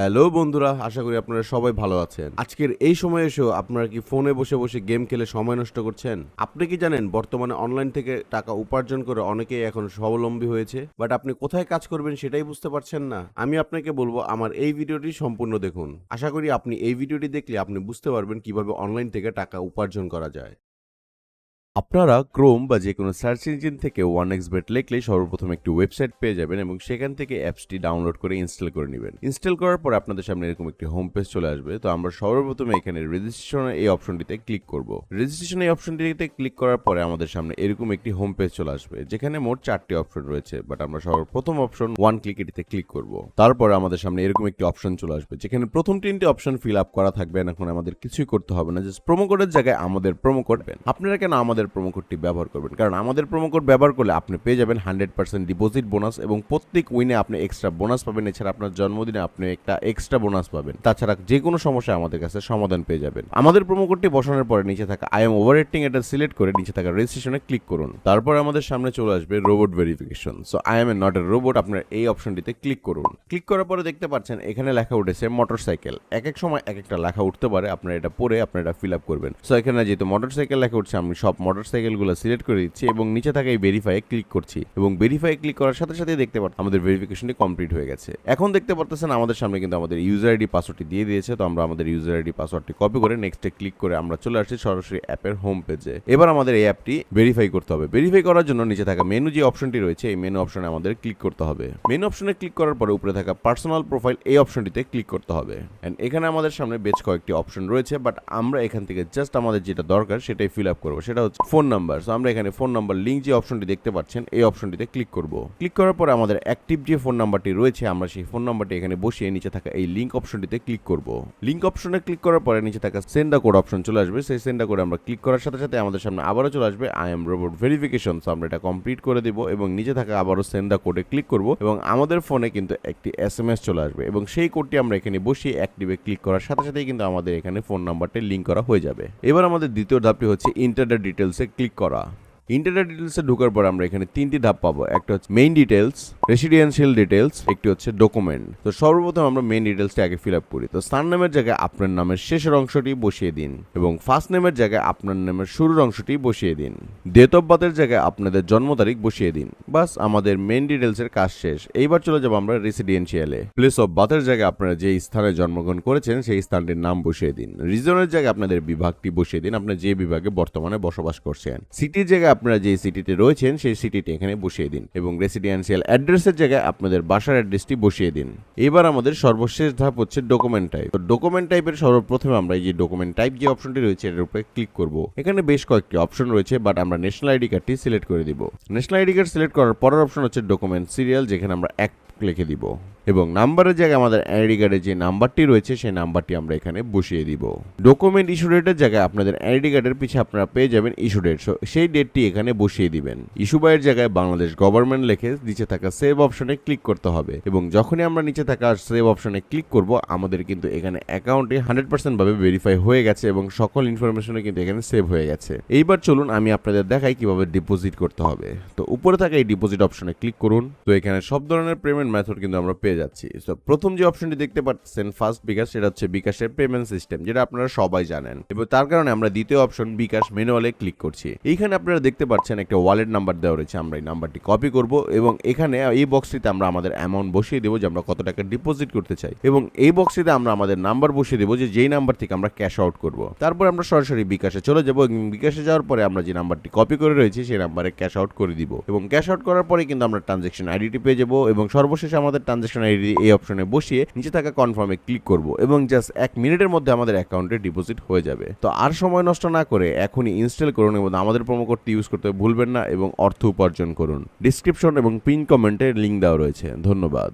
Hello বন্ধুরা, আশা করি আপনারা সবাই ভালো আছেন। আজকের এই সময় এসেও আপনারা কি ফোনে বসে বসে গেম খেলে সময় নষ্ট করছেন? আপনি কি জানেন, বর্তমানে অনলাইন থেকে টাকা উপার্জন করে অনেকেই এখন স্বাবলম্বী হয়েছে, বাট আপনি কোথায় কাজ করবেন সেটাই বুঝতে পারছেন না? আমি আপনাকে বলব, আমার এই ভিডিওটি সম্পূর্ণ দেখুন। আশা করি আপনি এই ভিডিওটি দেখলে আপনি বুঝতে পারবেন কীভাবে অনলাইন থেকে টাকা উপার্জন করা যায়। আপনারা ক্রোম বা যে কোনো সার্চ ইঞ্জিন থেকে ওয়ান এক্স বেট লিখলেই সর্বপ্রথম একটি ওয়েবসাইট পেয়ে যাবেন এবং সেখান থেকে অ্যাপসটি ডাউনলোড করে ইনস্টল করে নেবেন। ইনস্টল করার পর আপনাদের সামনে এরকম একটি হোম পেজ চলে আসবে। তো আমরা সর্বপ্রথমে এখানে রেজিস্ট্রেশন এই অপশনটিতে ক্লিক করব। রেজিস্ট্রেশন এই অপশনটিতে ক্লিক করার পরে আমাদের সামনে এরকম একটি হোম পেজ চলে আসবে, যেখানে মোট চারটি অপশন রয়েছে বাট আমরা সর্বপ্রথম অপশন ওয়ান ক্লিক এটিতে ক্লিক করব। তারপর আমাদের সামনে এরকম একটি অপশন চলে আসবে, যেখানে প্রথম তিনটি অপশন ফিল আপ করা থাকবে। এখন আমাদের কিছুই করতে হবে না জাস্ট প্রোমো কোডের জায়গায় আমাদের প্রোমো কোড আপনারা কেন আমাদের প্রোমো কোডটি ব্যবহার করবেন। কারণ আমাদের প্রোমো কোড ব্যবহার করলে আপনি পেয়ে যাবেন হান্ড্রেড পার্সেন্ট ডিপোজিট বোনাস এবং প্রত্যেক উইনে আপনি এক্সট্রা বোনাস পাবেন। এছাড়া আপনার জন্মদিনে আপনি একটা এক্সট্রা বোনাস পাবেন। তাছাড়া যে কোনো সমস্যা আমাদের কাছে সমাধান পেয়ে যাবেন। আমাদের প্রোমো কোডটি বসানোর পরে নিচে থাকা আই এম ওভার এটা সিলেক্ট করে নিচে থাকা রেজিস্ট্রেশনে ক্লিক করুন। তারপর আমাদের সামনে চলে আসবে robot verification so I am a not a robot আপনার এই অপশনটিতে ক্লিক করুন। ক্লিক করার পরে দেখতে পাচ্ছেন এখানে লেখা উঠেছে মোটরসাইকেল এক এক সময় এক একটা লেখা উঠতে পারে, আপনার এটা পরে আপনার এটা ফিল আপ করবেন। সো এখানে যেহেতু মোটরসাইকেল লেখা উঠছে, আমি সব মোটরসাইকেলগুলো সিলেক্ট করে দিচ্ছি এবং নিচে থাকা এই ভেরিফাই ক্লিক করছি এবং ভেরিফাই ক্লিক করার সাথে সাথে দেখতে পাচ্ছেন আমাদের ভেরিফিকেশনটি কমপ্লিট হয়ে গেছে। এখন দেখতে পারতেছেন আমাদের সামনে কিন্তু আমাদের ইউজার আইডি পাসওয়ার্ডটি দিয়ে দিয়েছে, তো আমরা আমাদের ইউজার আইডি পাসওয়ার্ডটি কপি করে নেক্সটে ক্লিক করে আমরা চলে আসছি সরাসরি অ্যাপের হোম পেজে এবার আমাদের এই অ্যাপটি ভেরিফাই করতে হবে। ভেরিফাই করার জন্য নিচে থাকা মেনু যে অপশনটি রয়েছে, এই মেনু অপশনে আমাদের ক্লিক করতে হবে। মেনু অপশনে ক্লিক করার পরে উপরে থাকা পার্সোনাল প্রোফাইল এই অপশনটিতে ক্লিক করতে হবে। এন্ড এখানে আমাদের সামনে বেশ কয়েকটি অপশন রয়েছে বাট আমরা এখান থেকে জাস্ট আমাদের যেটা দরকার সেটাই ফিল আপ করব। সেটা হচ্ছে ফোন নাম্বার। সো আমরা এখানে ফোন নাম্বার লিঙ্ক যে অপশনটি দেখতে পাচ্ছেন, এই অপশনটিতে ক্লিক করব। ক্লিক করার পর আমাদের অ্যাক্টিভ যে ফোন নাম্বারটি রয়েছে, আমরা সেই ফোন নাম্বারটি এখানে বসিয়ে নিচে থাকা এই লিঙ্ক অপশনটিতে ক্লিক করব। লিঙ্ক অপশনে ক্লিক করার পরে নিচে থাকা সেন্ডা কোড অপশন চলে আসবে। সেই সেন্ড সেন্ডা কোড আমরা ক্লিক করার সাথে সাথে আমাদের সামনে আবারও চলে আসবে I am robot verification so আমরা এটা কমপ্লিট করে দিব এবং নিচে থাকা আবারও সেন্ডা কোডে ক্লিক করব এবং আমাদের ফোনে কিন্তু একটি এস এম এস চলে আসবে এবং সেই কোডটি আমরা এখানে বসিয়ে অ্যাক্টিভে ক্লিক করার সাথে সাথেই কিন্তু আমাদের এখানে ফোন নাম্বারটি লিঙ্ক করা হয়ে যাবে। এবার আমাদের দ্বিতীয় ধাপটি হচ্ছে ইন্টারনেট ডিটেলসে ক্লিক করা। ইন্টারনেট ডিটেলসে ঢোকার পর আমরা এখানে তিনটি ধাপ পাবো। একটা হচ্ছে মেইন ডিটেলস রেসিডেন্সিয়াল ডিটেলস একটি হচ্ছে ডকুমেন্ট তো সর্বপ্রথম আমরা মেইন ডিটেলসটা আগে ফিল আপ করি। তো স্থান নামের জায়গায় আপনার নামের শেষের অংশটি বসিয়ে দিন এবং ফার্স্ট নেমের জায়গায় আপনার নামের শুরুর অংশটি বসিয়ে দিন। ডেট জায়গায় আপনাদের জন্ম তারিখ বসিয়ে দিন। বাস, আমাদের মেইন ডিটেলসের কাজ শেষ। এইবার চলে যাব আমরা রেসিডেন্সিয়ালে প্লেস অফ বার্থের জায়গায় আপনারা যে স্থানে জন্মগ্রহণ করেছেন, সেই স্থানটির নাম বসিয়ে দিন। রিজনের জায়গায় আপনাদের বিভাগটি বসিয়ে দিন। আপনার যে বিভাগে বর্তমানে বসবাস করছেন। সিটির জায়গায় আপনারা যে সিটিতে রয়েছেন, সেই সিটিটি এখানে বসিয়ে দিন এবং রেসিডেন্সিয়াল অ্যাড্রেসের জায়গায় আপনাদের বাসার অ্যাড্রেসটি বসিয়ে দিন। এবার আমাদের সর্বশেষ ধাপ হচ্ছে ডকুমেন্ট টাইপ তো ডকুমেন্ট টাইপের সর্বপ্রথমে আমরা এই যে ডকুমেন্ট টাইপ যে অপশনটি রয়েছে, এর উপরে ক্লিক করব। এখানে বেশ কয়েকটি অপশন রয়েছে বাট আমরা ন্যাশনাল আইডি কার্ডটি সিলেক্ট করে দিব। ন্যাশনাল আইডি কার্ড সিলেক্ট করার পরের অপশন হচ্ছে ডকুমেন্ট সিরিয়াল যেখানে আমরা এক লিখে দিব। এবং নাম্বারের জায়গায় আমাদের আইডি কার্ডের যে নাম্বারটি রয়েছে, সেই নাম্বারটি আমরা এখানে বসিয়ে দিব। ডকুমেন্ট ইস্যু ডেটের জায়গায় আপনাদের আইডি কার্ডের পিছিয়ে আপনারা পেয়ে যাবেন ইস্যু ডেট। সেই ডেটটি এখানে বসিয়ে দিবেন। ইস্যু বাইয়ের জায়গায় বাংলাদেশ গভর্নমেন্ট লিখে নিচে থাকা সেভ অপশনে ক্লিক করতে হবে এবং যখনই আমরা নিচে থাকা সেভ অপশনে ক্লিক করব, আমাদের কিন্তু এখানে অ্যাকাউন্টে হান্ড্রেড ভাবে ভেরিফাই হয়ে গেছে এবং সকল ইনফরমেশনে কিন্তু এখানে সেভ হয়ে গেছে। এইবার চলুন আমি আপনাদের দেখাই কীভাবে ডিপোজিট করতে হবে। তো, উপরে থাকা এই ডিপোজিট অপশনে ক্লিক করুন। তো, এখানে সব ধরনের পেমেন্ট মেথড কিন্তু আমরা পেয়ে যাচ্ছি। তো প্রথম যে অপশনটি দেখতে পাচ্ছেন ফার্স্ট বিকাশ, সেটা হচ্ছে বিকাশের পেমেন্ট সিস্টেম যেটা আপনারা সবাই জানেন। এবং তার কারণে আমরা দ্বিতীয় অপশন বিকাশ ম্যানুয়ালে ক্লিক করছি। এইখানে আপনারা দেখতে পাচ্ছেন একটা ওয়ালেট নাম্বার দেওয়া রয়েছে, আমরা এই নাম্বারটি কপি করব এবং এখানে এই বক্সটিতে আমরা আমাদের অ্যামাউন্ট বসিয়ে দেবো যে আমরা কত টাকা ডিপোজিট করতে চাই। এবং এই বক্সটিতে আমরা আমাদের নাম্বার বসিয়ে দেবো যে যেই নাম্বার থেকে আমরা ক্যাশ আউট করব। তারপর আমরা সরাসরি বিকাশে চলে যাব এবং বিকাশে যাওয়ার পরে আমরা যে নাম্বারটি কপি করে রয়েছি, সেই নাম্বারে ক্যাশ আউট করে দিব। এবং ক্যাশ আউট করার পরে কিন্তু আমরা ট্রানজেকশন আইডিটি পেয়ে যাব এবং সর্বশেষে আমাদের ট্রানজেকশন আইডি এই অপশনে বসিয়ে নিচে থাকা কনফার্মে ক্লিক করব এবং জাস্ট এক মিনিটের মধ্যে আমাদের অ্যাকাউন্টে ডিপোজিট হয়ে যাবে। তো আর সময় নষ্ট না করে এখনই ইনস্টল করুন এবং আমাদের কোডটি ইউজ করতে ভুলবেন না এবং অর্থ উপার্জন করুন। ডিসক্রিপশন এবং পিন কমেন্টের লিঙ্ক দেওয়া রয়েছে। ধন্যবাদ।